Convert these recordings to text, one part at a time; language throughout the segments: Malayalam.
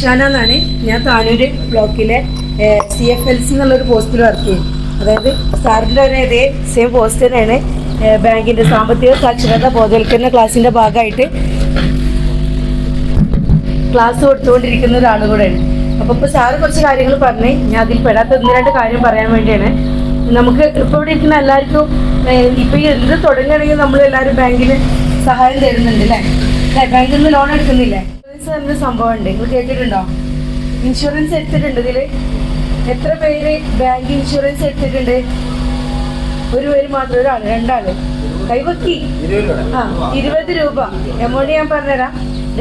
ഷാന എന്നാണ്. ഞാൻ താനൂര് ബ്ലോക്കിലെ സി എഫ് എൽ സി എന്നുള്ളൊരു പോസ്റ്റിൽ വർക്ക് ചെയ്യും. അതായത് സാറിന്റെ ഒരു ഇതേ സെയിം പോസ്റ്റ് തന്നെയാണ് ബാങ്കിന്റെ സാമ്പത്തിക സാക്ഷരത ബോധവൽക്കരണ ക്ലാസ്സിന്റെ ഭാഗമായിട്ട് ക്ലാസ് കൊടുത്തുകൊണ്ടിരിക്കുന്ന ഒരാൾ കൂടെയാണ്. അപ്പോൾ ഇപ്പോൾ സാറ് കുറച്ച് കാര്യങ്ങൾ പറഞ്ഞ് ഞാൻ അതിൽ പെടാത്ത ഒന്ന് രണ്ട് കാര്യം പറയാൻ വേണ്ടിയാണ്. നമുക്ക് ഇപ്പോൾ ഇവിടെ ഇരിക്കുന്ന എല്ലാവർക്കും ഇപ്പോൾ ഈ എന്ത് തുടങ്ങുകയാണെങ്കിൽ നമ്മൾ എല്ലാവരും ബാങ്കിൽ സഹായം തരുന്നുണ്ട് അല്ലേ? ബാങ്കിൽ നിന്ന് ലോൺ എടുക്കുന്നില്ലേ? ഇൻഷുറൻസ് സംഭവം ഉണ്ട് നിങ്ങൾ കേട്ടിട്ടുണ്ടോ? ഇൻഷുറൻസ് എടുത്തിട്ടുണ്ട് ഇതിൽ എത്ര പേര് ബാങ്ക് ഇൻഷുറൻസ് എടുത്തിട്ടുണ്ട്? ഒരു പേര് മാത്രം ഒരാൾ രണ്ടാൾ. കൈവക്കി. ആ ഇരുപത് രൂപ. എമൗണ്ട് ഞാൻ പറഞ്ഞുതരാം.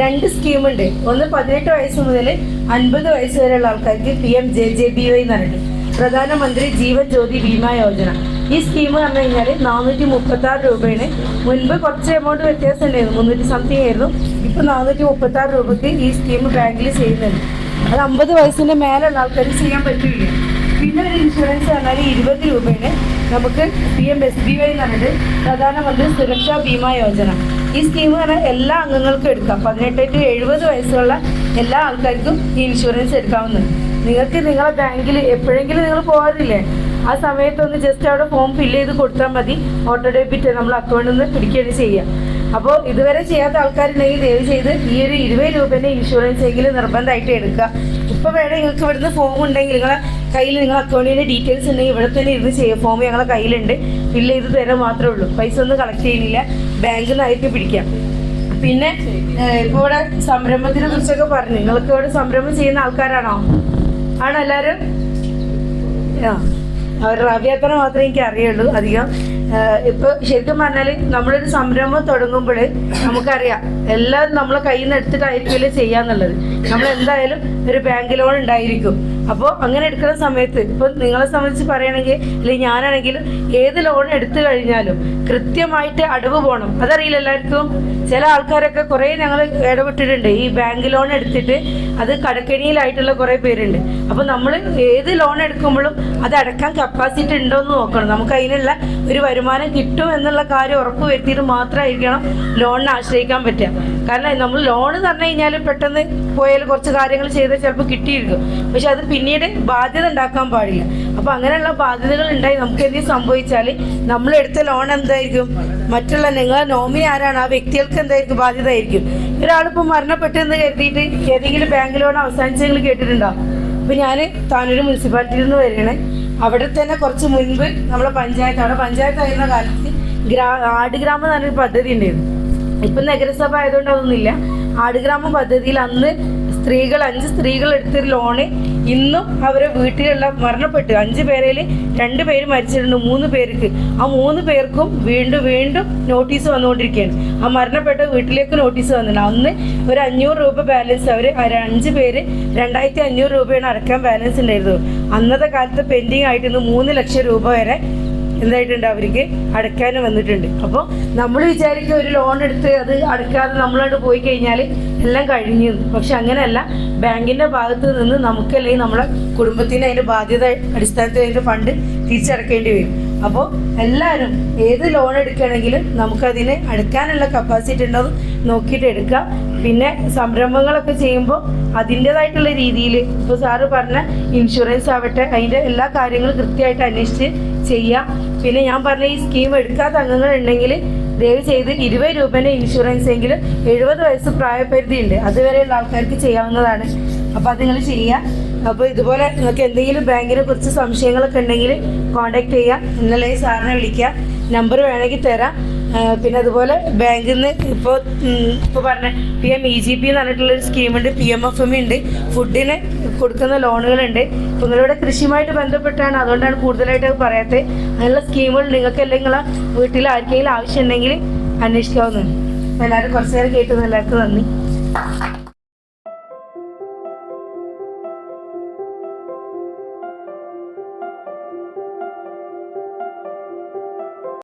രണ്ട് സ്കീമുണ്ട്. ഒന്ന് പതിനെട്ട് വയസ്സ് മുതൽ അൻപത് വയസ്സ് വരെയുള്ള ആൾക്കാർക്ക് P M J J B Y എന്ന് പറഞ്ഞിട്ട് പ്രധാനമന്ത്രി ജീവൻ ജ്യോതി ബീമാ യോജന. ഈ സ്കീം പറഞ്ഞു കഴിഞ്ഞാൽ നാനൂറ്റി മുപ്പത്തി ആറ് രൂപയാണ് മുൻപ് കുറച്ച് എമൗണ്ട് വ്യത്യാസം ഉണ്ടായിരുന്നു മുന്നൂറ്റി സംതിങ് ആയിരുന്നു. ഇപ്പൊ നാനൂറ്റി മുപ്പത്തി ആറ് രൂപയ്ക്ക് ഈ സ്കീം ബാങ്കിൽ ചെയ്യുന്നുണ്ട്. അത് അമ്പത് വയസ്സിന്റെ മേലുള്ള ആൾക്കാർ ചെയ്യാൻ പറ്റില്ല. പിന്നെ ഒരു ഇൻഷുറൻസ് പറഞ്ഞാൽ ഇരുപത് രൂപയാണ് നമുക്ക് P M S B Y എന്ന് പ്രധാനമന്ത്രി സുരക്ഷാ ഭീമാ യോജന. ഈ സ്കീം പറഞ്ഞാൽ എല്ലാ അംഗങ്ങൾക്കും എടുക്കാം. പതിനെട്ട് ടു എഴുപത് വയസ്സുള്ള എല്ലാ ആൾക്കാർക്കും ഈ ഇൻഷുറൻസ് എടുക്കാവുന്നതാണ്. നിങ്ങൾക്ക് നിങ്ങളെ ബാങ്കിൽ എപ്പോഴെങ്കിലും നിങ്ങൾ പോകാറില്ലേ? ആ സമയത്തൊന്ന് ജസ്റ്റ് അവിടെ ഫോം ഫില്ല് ചെയ്ത് കൊടുത്താൽ മതി. ഓട്ടോ ഡെബിറ്റ് നമ്മൾ അക്കൗണ്ടിൽ നിന്ന് പിടിക്കുകയാണ് ചെയ്യുക. അപ്പോൾ ഇതുവരെ ചെയ്യാത്ത ആൾക്കാരുണ്ടെങ്കിൽ ദയവ് ചെയ്ത് ഈ ഒരു ഇരുപത് രൂപേന്റെ ഇൻഷുറൻസ് എങ്കിലും നിർബന്ധമായിട്ട് എടുക്കുക. ഇപ്പോൾ വേണേൽ നിങ്ങൾക്ക് ഇവിടുന്ന് ഫോം ഉണ്ടെങ്കിൽ നിങ്ങളെ കയ്യിൽ നിങ്ങൾ അക്കൗണ്ടിന്റെ ഡീറ്റെയിൽസ് ഉണ്ടെങ്കിൽ ഇവിടെ തന്നെ ഇരുന്ന് ചെയ്യുക ഫോം ഞങ്ങളെ കയ്യിലുണ്ട്. ഫില്ല് ചെയ്ത് തരാൻ മാത്രമേ ഉള്ളൂ. പൈസ ഒന്നും കളക്ട് ചെയ്യുന്നില്ല. ബാങ്കിൽ നിന്നായിട്ട് പിടിക്കാം. പിന്നെ ഇപ്പോൾ ഇവിടെ സംരംഭത്തിനെ കുറിച്ചൊക്കെ പറഞ്ഞു. നിങ്ങൾക്ക് ഇവിടെ സംരംഭം ചെയ്യുന്ന ആൾക്കാരാണോ? ആണോ എല്ലാവരും? ആ. അഭ്യർത്ഥന മാത്രമേ എനിക്ക് അറിയുള്ളൂ അധികം ഇപ്പൊ ശരിക്കും പറഞ്ഞാൽ നമ്മളൊരു സംരംഭം തുടങ്ങുമ്പോൾ നമുക്കറിയാം എല്ലാം നമ്മളെ കയ്യിൽ നിന്ന് എടുത്തിട്ടായിരിക്കുമല്ലോ ചെയ്യാന്നുള്ളത്. നമ്മൾ എന്തായാലും ഒരു ബാങ്ക് ലോൺ ഉണ്ടായിരിക്കും. അപ്പോൾ അങ്ങനെ എടുക്കുന്ന സമയത്ത് ഇപ്പൊ നിങ്ങളെ സംബന്ധിച്ച് പറയുകയാണെങ്കിൽ അല്ലെങ്കിൽ ഞാനാണെങ്കിൽ ഏത് ലോൺ എടുത്തു കഴിഞ്ഞാലും കൃത്യമായിട്ട് അടവ് പോകണം അതറിയില്ല എല്ലാവർക്കും? ചില ആൾക്കാരൊക്കെ കുറേ ഞങ്ങൾ ഇടപെട്ടിട്ടുണ്ട്. ഈ ബാങ്ക് ലോൺ എടുത്തിട്ട് അത് കടക്കെണിയിലായിട്ടുള്ള കുറേ പേരുണ്ട്. അപ്പോൾ നമ്മൾ ഏത് ലോൺ എടുക്കുമ്പോഴും അത് അടക്കാൻ കപ്പാസിറ്റി ഉണ്ടോ എന്ന് നോക്കണം. നമുക്ക് അതിനുള്ള ഒരു വരുമാനം കിട്ടും എന്നുള്ള കാര്യം ഉറപ്പ് വരുത്തിയിട്ട് മാത്രമായിരിക്കണം ലോണിനെ ആശ്രയിക്കാൻ പറ്റുക. കാരണം നമ്മൾ ലോൺ എന്ന് പറഞ്ഞു കഴിഞ്ഞാൽ പെട്ടെന്ന് പോയാൽ കുറച്ച് കാര്യങ്ങൾ ചെയ്താൽ ചിലപ്പോൾ കിട്ടിയിരിക്കും. പക്ഷെ അത് പിന്നീട് ബാധ്യത ഉണ്ടാക്കാൻ പാടില്ല. അപ്പോൾ അങ്ങനെയുള്ള ബാധ്യതകൾ ഉണ്ടായി നമുക്ക് എന്തെങ്കിലും സംഭവിച്ചാൽ നമ്മൾ എടുത്ത ലോൺ എന്തായിരിക്കും? മറ്റുള്ള നിങ്ങൾ നോമിനി ആരാണ് ആ വ്യക്തികൾക്ക് എന്തായിരിക്കും ബാധ്യത ആയിരിക്കും ഒരാളിപ്പോൾ മരണപ്പെട്ടു എന്ന് കരുതിയിട്ട് ഏതെങ്കിലും ബാങ്ക് ലോൺ അവസാനിച്ചെങ്കിൽ കേട്ടിട്ടുണ്ടോ? അപ്പോൾ ഞാൻ താനൂർ മുനിസിപ്പാലിറ്റിയിൽ നിന്ന് വരികയാണ്. അവിടെ തന്നെ കുറച്ച് മുൻപ് നമ്മളെ പഞ്ചായത്ത് അവിടെ പഞ്ചായത്ത് ആയിരുന്ന കാലത്ത് ഗ്രാ ആടുഗ്രാമം എന്ന് പറഞ്ഞൊരു പദ്ധതി ഉണ്ടായിരുന്നു. ഇപ്പം നഗരസഭ ആയതുകൊണ്ട് അതൊന്നുമില്ല. ആടുഗ്രാമ പദ്ധതിയിൽ അന്ന് സ്ത്രീകൾ അഞ്ച് സ്ത്രീകൾ എടുത്തൊരു ലോണ് ഇന്നും അവരെ വീട്ടിലുള്ള മരണപ്പെട്ടു. അഞ്ച് പേരിൽ രണ്ട് പേര് മരിച്ചിട്ടുണ്ട് മൂന്ന് പേർക്ക്. ആ മൂന്ന് പേർക്കും വീണ്ടും വീണ്ടും നോട്ടീസ് വന്നുകൊണ്ടിരിക്കുകയാണ്. ആ മരണപ്പെട്ട വീട്ടിലേക്ക് നോട്ടീസ് വന്നിട്ടുണ്ട്. അന്ന് ഒരു അഞ്ഞൂറ് രൂപ ബാലൻസ് അവർ അഞ്ച് പേര് രണ്ടായിരത്തി അഞ്ഞൂറ് രൂപയാണ് അടക്കാൻ ബാലൻസ് ഉണ്ടായിരുന്നത്. അന്നത്തെ കാലത്ത് പെൻഡിങ് ആയിട്ട് മൂന്ന് ലക്ഷം രൂപ വരെ എന്തായിട്ടുണ്ട് അവർക്ക്? അടയ്ക്കാനും വന്നിട്ടുണ്ട്. അപ്പോൾ നമ്മൾ വിചാരിക്കുക ഒരു ലോൺ എടുത്ത് അത് അടയ്ക്കാതെ നമ്മളോട് പോയി കഴിഞ്ഞാൽ എല്ലാം കഴിഞ്ഞു. പക്ഷെ അങ്ങനെയല്ല. ബാങ്കിന്റെ ഭാഗത്ത് നിന്ന് നമുക്ക് അല്ലെങ്കിൽ നമ്മുടെ കുടുംബത്തിന് അതിന്റെ ബാധ്യത അടിസ്ഥാനത്തിൽ അതിന്റെ ഫണ്ട് തിരിച്ചടക്കേണ്ടി വരും. അപ്പോൾ എല്ലാവരും ഏത് ലോൺ എടുക്കുകയാണെങ്കിലും നമുക്കതിന് അടുക്കാനുള്ള കപ്പാസിറ്റി ഉണ്ടോ നോക്കിയിട്ട് എടുക്കാം പിന്നെ സംരംഭങ്ങളൊക്കെ ചെയ്യുമ്പോൾ അതിന്റെതായിട്ടുള്ള രീതിയിൽ ഇപ്പോൾ സാറ് പറഞ്ഞ ഇൻഷുറൻസ് ആവട്ടെ അതിന്റെ എല്ലാ കാര്യങ്ങളും കൃത്യമായിട്ട് അന്വേഷിച്ച് ചെയ്യാം. പിന്നെ ഞാൻ പറഞ്ഞ ഈ സ്കീം എടുക്കാത്ത അംഗങ്ങൾ ഉണ്ടെങ്കിൽ ദയവ് ചെയ്ത് ഇരുപത് രൂപേന്റെ ഇൻഷുറൻസ് എങ്കിലും എഴുപത് വയസ്സ് പ്രായപരിധി ഉണ്ട് അതുവരെയുള്ള ആൾക്കാർക്ക് ചെയ്യാവുന്നതാണ്. അപ്പോൾ അത് നിങ്ങൾ ചെയ്യാം. അപ്പോൾ ഇതുപോലെ നിങ്ങൾക്ക് എന്തെങ്കിലും ബാങ്കിനെ കുറിച്ച് സംശയങ്ങളൊക്കെ ഉണ്ടെങ്കിൽ കോൺടാക്ട് ചെയ്യുക ഇന്നലെ സാറിനെ വിളിക്കുക നമ്പർ വേണമെങ്കിൽ തരാം. പിന്നെ അതുപോലെ ബാങ്കിൽ നിന്ന് ഇപ്പോൾ ഇപ്പോൾ പറഞ്ഞ P M E G P എന്ന് പറഞ്ഞിട്ടുള്ളൊരു സ്കീമുണ്ട് പി എം എഫ് എം ഉണ്ട്. ഫുഡിന് കൊടുക്കുന്ന ലോണുകളുണ്ട്. ഇപ്പോൾ നിങ്ങളുടെ കൃഷിയുമായിട്ട് ബന്ധപ്പെട്ടാണ് അതുകൊണ്ടാണ് കൂടുതലായിട്ട് പറയാത്തത് അങ്ങനെയുള്ള സ്കീമുകൾ നിങ്ങൾക്ക് അല്ലെങ്കിൽ വീട്ടിൽ ആർക്കെങ്കിലും ആവശ്യമുണ്ടെങ്കിൽ അന്വേഷിക്കാവുന്നതാണ്. എല്ലാവരും കുറച്ച് നേരം കേട്ടത് എല്ലാവർക്കും നന്ദി.